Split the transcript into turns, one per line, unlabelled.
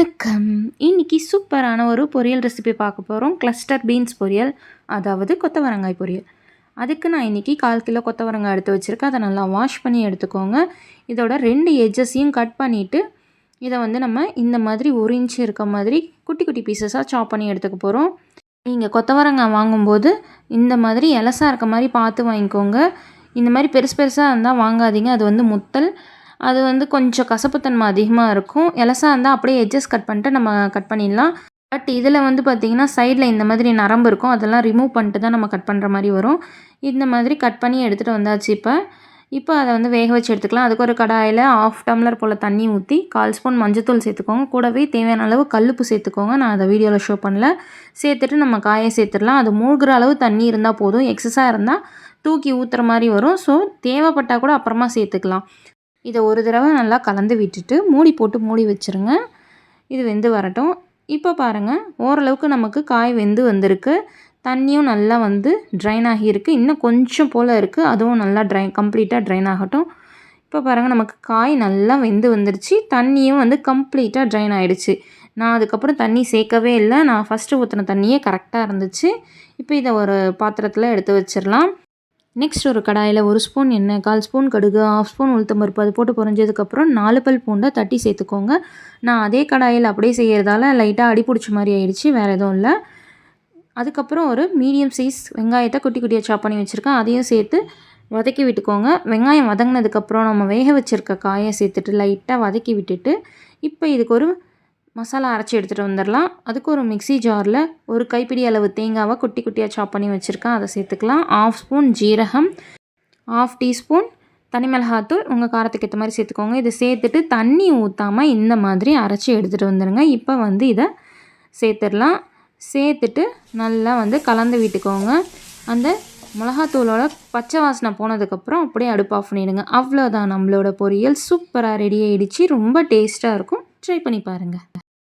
வணக்கம். இன்னைக்கு சூப்பரான ஒரு பொரியல் ரெசிபி பார்க்க போகிறோம் கிளஸ்டர் பீன்ஸ் பொரியல் அதாவது கொத்தவரங்காய் பொரியல். அதுக்கு நான் இன்றைக்கி கால் கிலோ கொத்தவரங்காய் எடுத்து வச்சுருக்கேன். அதை நல்லா வாஷ் பண்ணி எடுத்துக்கோங்க. இதோட ரெண்டு எஜ்ஜஸையும் கட் பண்ணிவிட்டு இதை வந்து நம்ம இந்த மாதிரி ஒரு இன்ச் இருக்க மாதிரி குட்டி குட்டி பீசஸாக சாப் பண்ணி எடுத்துக்க போகிறோம் நீங்கள் கொத்தவரங்காய் வாங்கும்போது இந்த மாதிரி எலசாக இருக்க மாதிரி பார்த்து வாங்கிக்கோங்க. இந்த மாதிரி பெருசு பெருசாக இருந்தால் வாங்காதீங்க. அது வந்து முத்தல் அது வந்து கொஞ்சம் கசப்புத்தன்மை அதிகமாக இருக்கும். எலசாக இருந்தால் அப்படியே எட்ஜஸ் கட் பண்ணிட்டு நம்ம கட் பண்ணிடலாம். பட் இதில் வந்து பார்த்திங்கன்னா சைடில் இந்த மாதிரி நரம்பு இருக்கும். அதெல்லாம் ரிமூவ் பண்ணிட்டு தான் நம்ம கட் பண்ணுற மாதிரி வரும். இந்த மாதிரி கட் பண்ணி எடுத்துகிட்டு வந்தாச்சு இப்போ. இப்போ அதை வந்து வேக வச்சு எடுத்துக்கலாம். அதுக்கு ஒரு கடாயில் ஆஃப் டம்ளர் போல் தண்ணி ஊற்றி கால் ஸ்பூன் மஞ்சத்தூள் சேர்த்துக்கோங்க. கூடவே தேவையான அளவு கல்லுப்பு சேர்த்துக்கோங்க. நான் அதை வீடியோவில் ஷோ பண்ணல. சேர்த்துட்டு நம்ம காயை சேர்த்துடலாம். அது மூழ்கிற அளவு தண்ணி இருந்தால் போதும். எக்ஸஸாக இருந்தால் தூக்கி ஊற்றுற மாதிரி வரும். ஸோ தேவைப்பட்டால் கூட அப்புறமா சேர்த்துக்கலாம். இதை ஒரு தடவை நல்லா கலந்து விட்டுட்டு மூடி போட்டு மூடி வச்சுருங்க. இது வெந்து வரட்டும். இப்போ பாருங்கள் ஓரளவுக்கு நமக்கு காய் வெந்து வந்திருக்கு. தண்ணியும் நல்லா வந்து ட்ரைன் ஆகியிருக்கு இன்னும் கொஞ்சம் போல் இருக்குது அதுவும் நல்லா ட்ரை கம்ப்ளீட்டாக ட்ரைன் ஆகட்டும். இப்போ பாருங்கள் நமக்கு காய் நல்லா வெந்து வந்துருச்சு. தண்ணியும் வந்து கம்ப்ளீட்டாக ட்ரைன் ஆகிடுச்சு நான் அதுக்கப்புறம் தண்ணி சேர்க்கவே இல்லை. நான் ஃபஸ்ட்டு ஊற்றின தண்ணியே கரெக்டாக இருந்துச்சு. இப்போ இதை ஒரு பாத்திரத்தில் எடுத்து வச்சிடலாம் நெக்ஸ்ட் ஒரு கடாயில் ஒரு ஸ்பூன் எண்ணெய் கால் ஸ்பூன் கடுகு ஆஃப் ஸ்பூன் உளுத்தம்பருப்பு அது போட்டு பொறிஞ்சதுக்கப்புறம் நாலு பல் பூண்டை தட்டி சேர்த்துக்கோங்க. நான் அதே கடாயில் அப்படியே செய்கிறதால லைட்டாக அடி பிடிச்ச மாதிரி ஆயிடுச்சு வேறு எதுவும் இல்லை. அதுக்கப்புறம் ஒரு மீடியம் சைஸ் வெங்காயத்தை குட்டி குட்டியாக சாப் பண்ணி வச்சுருக்கேன். அதையும் சேர்த்து வதக்கி விட்டுக்கோங்க. வெங்காயம் வதங்கினதுக்கப்புறம் நம்ம வேக வச்சுருக்க காயை சேர்த்துட்டு லைட்டாக வதக்கி விட்டுட்டு இப்போ இதுக்கு ஒரு மசாலா அரைச்சி எடுத்துகிட்டு வந்துடலாம். அதுக்கு ஒரு மிக்சி ஜாரில் ஒரு கைப்பிடி அளவு தேங்காவை குட்டி குட்டியாக சாப் பண்ணி வச்சுருக்கேன். அதை சேர்த்துக்கலாம். ஆஃப் ஸ்பூன் ஜீரகம் ஆஃப் டீஸ்பூன் தனி மிளகாத்தூள் உங்கள் காரத்துக்கு ஏற்ற மாதிரி சேர்த்துக்கோங்க. இதை சேர்த்துட்டு தண்ணி ஊற்றாமல் இந்த மாதிரி அரைச்சி எடுத்துகிட்டு வந்துடுங்க இப்போ வந்து இதை சேர்த்துடலாம். சேர்த்துட்டு நல்லா வந்து கலந்து விட்டுக்கோங்க. அந்த மிளகாத்தூளோட பச்சை வாசனை போனதுக்கப்புறம் அப்படியே அடுப்பு ஆஃப் பண்ணிவிடுங்க அவ்வளோதான் நம்மளோட பொரியல். சூப்பராக ரெடி ஆகிடுச்சு ரொம்ப டேஸ்ட்டாக இருக்கும். ட்ரை பண்ணி பாருங்கள்